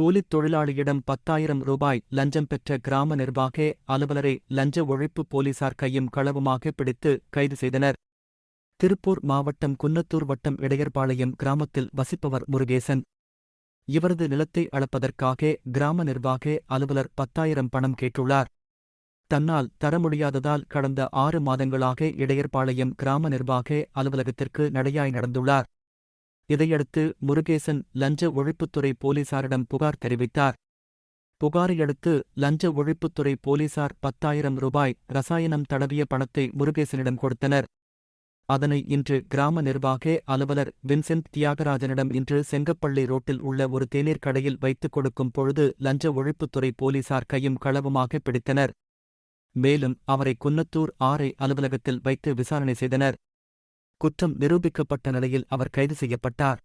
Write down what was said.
கூலித் தொழிலாளியிடம் பத்தாயிரம் ரூபாய் லஞ்சம் பெற்ற கிராம நிர்வாக அலுவலரை லஞ்ச ஒழிப்பு போலீசார் கையும் களவுமாக பிடித்து கைது செய்தனர். திருப்பூர் மாவட்டம் குன்னத்தூர் வட்டம் இடையர்பாளையம் கிராமத்தில் வசிப்பவர் முருகேசன். இவரது நிலத்தை அளப்பதற்காக கிராம நிர்வாக அலுவலர் பத்தாயிரம் பணம் கேட்டுள்ளார். தன்னால் தர முடியாததால் கடந்த ஆறு மாதங்களாக இடையர்பாளையம் கிராம நிர்வாக அலுவலகத்திற்கு நடையாய் நடந்துள்ளார். இதையடுத்து முருகேசன் லஞ்ச ஒழிப்புத்துறை போலீசாரிடம் புகார் தெரிவித்தார். புகாரையடுத்து லஞ்ச ஒழிப்புத்துறை போலீசார் பத்தாயிரம் ரூபாய் ரசாயனம் தடவிய பணத்தை முருகேசனிடம் கொடுத்தனர். அதனை இன்று கிராம நிர்வாக அலுவலர் வின்சென்ட் தியாகராஜனிடம் இன்று செங்கப்பள்ளி ரோட்டில் உள்ள ஒரு தேநீர் கடையில் வைத்துக் கொடுக்கும் பொழுது லஞ்ச ஒழிப்புத்துறை போலீசார் கையும் களவுமாக பிடித்தனர். மேலும் அவரை குன்னத்தூர் ஆரை அலுவலகத்தில் வைத்து விசாரணை செய்தனர். குற்றம் நிரூபிக்கப்பட்ட நிலையில் அவர் கைது செய்யப்பட்டார்.